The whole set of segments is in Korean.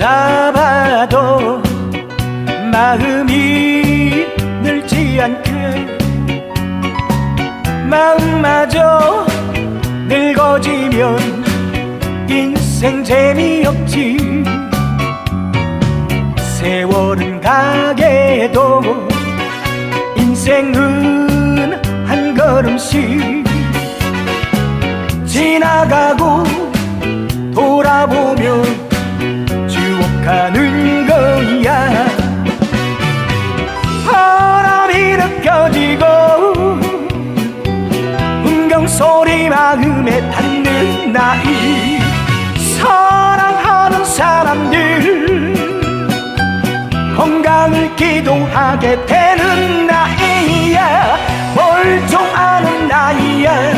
잡아도 마음이 늘지 않게 마음마저 늙어지면 인생 재미없지. 세월은 가게도 인생은 한 걸음씩 지나가고 마음에 닿는 나이 사랑하는 사람들. 건강을 기도하게 되는 나이야 멀쩡하는 나이야.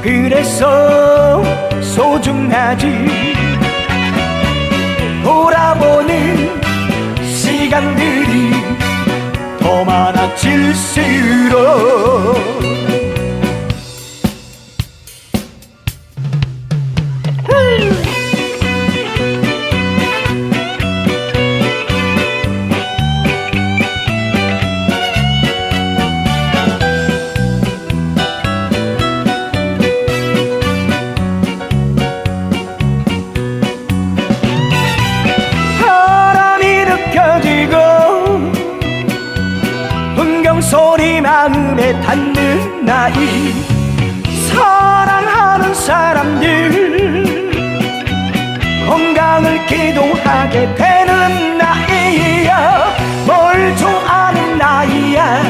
그래서 소중하지. 돌아보는 시간들이 더 많아질수록 느껴지고 풍경 소리 마음에 닿는 나이 사랑하는 사람들 건강을 기도하게 되는 나이야 멀쩡하는 나이야.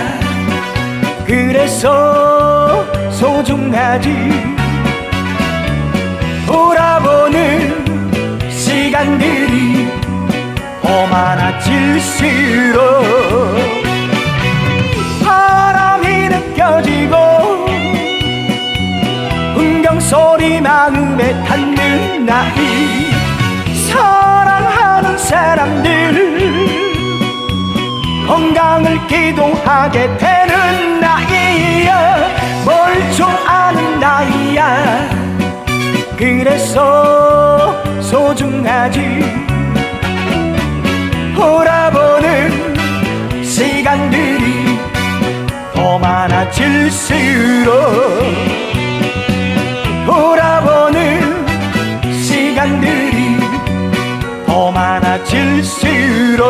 그래서 소중하지. 돌아보 많아질수록 바람이 느껴지고 풍경 소리 마음에 닿는 나이 사랑하는 사람들 건강을 기도하게 되는 나이야. 멀쩡하는 나이야. 그래서 소중하지 질수록 돌아보는 시간들이 더 많아질수록